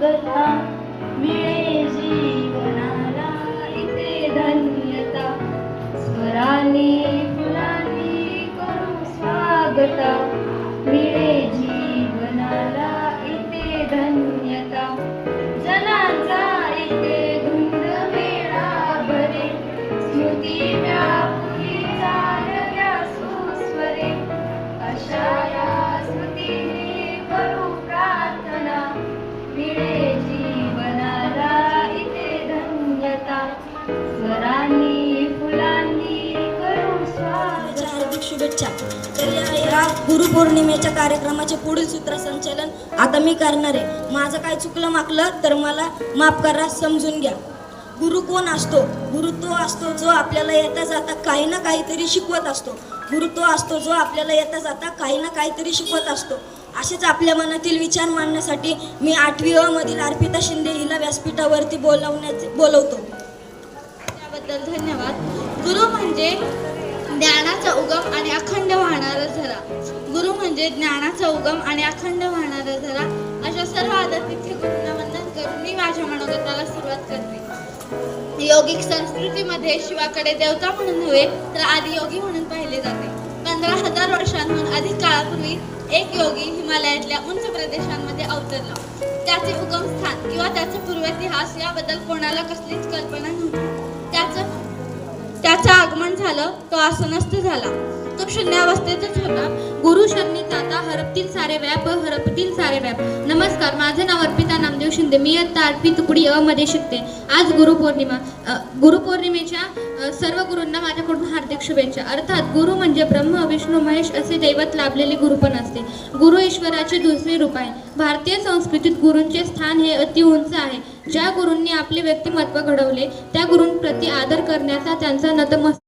कथा मिळे जीवनाला इथे धन्यता. स्वराने करू स्वागता. मिळे जीवनाला इथे धन्यता. जनाचा इथे धुंद स्मृती हार्दिक शुभेच्छा. तर या गुरुपौर्णिमेच्या कार्यक्रमाचे पुढील सूत्रसंचालन आता मी करणार आहे. माझं काय चुकलं माकलं तर मला माफ करा समजून घ्या. गुरु कोण असतो? गुरु तो असतो जो आपल्याला येता जाता काही ना काहीतरी शिकवत असतो. गुरु तो असतो जो आपल्याला येता जाता काही ना काहीतरी शिकवत असतो. असेच आपल्या मनातील विचार मांडण्यासाठी मी आठवी अ मधील अर्पिता शिंदे हिला व्यासपीठावरती बोलवण्याचे बोलवतो. त्याबद्दल धन्यवाद. गुरु म्हणजे ज्ञानाचा उगम आणि अखंड वाहणारा झरा गुरु म्हणजे ज्ञानाचा उगम आणि अखंड वाहणारा झरा अशा सर्व आदरतिथ्य गुरुंना वंदन करून मी माझ्या मनोगताला सुरुवात करते. योगिक संस्कृतीमध्ये शिवाकडे देवता म्हणून नव्हे तर आदियोगी म्हणून पाहिले जाते. पंधरा हजार वर्षांहून अधिक काळापूर्वी एक योगी हिमालयातल्या उंच प्रदेशांमध्ये अवतरला. त्याचे उगमस्थान किंवा त्याचा पूर्वेतिहास याबद्दल कोणाला कसलीच कल्पना नव्हती. झालं तो आसनस्थ झाला. तो शून्यावस्थेतच होता. गुरु शरणी जाता हरपतील सारे व्याप हरपतील सारे व्याप. नमस्कार माझं नाव अर्पिता नामदेव शिंदे. मी आता आठवी तुकडी अ मध्ये शिकते. आज गुरुपौर्णिमा अ, गुरुपौर्णिमेच्या अ, सर्व गुरूंना माझ्याकडून हार्दिक शुभेच्छा. अर्थात गुरु म्हणजे ब्रह्म विष्णू महेश असे दैवत लाभलेले गुरु पण असते. गुरु ईश्वराचे दुसरे रूप आहे. भारतीय संस्कृतीत गुरूंचे स्थान हे अति उंच आहे. ज्या गुरूंनी आपले व्यक्तिमत्व घडवले त्या गुरूंप्रती आदर करण्याचा त्यांचा नतमस्त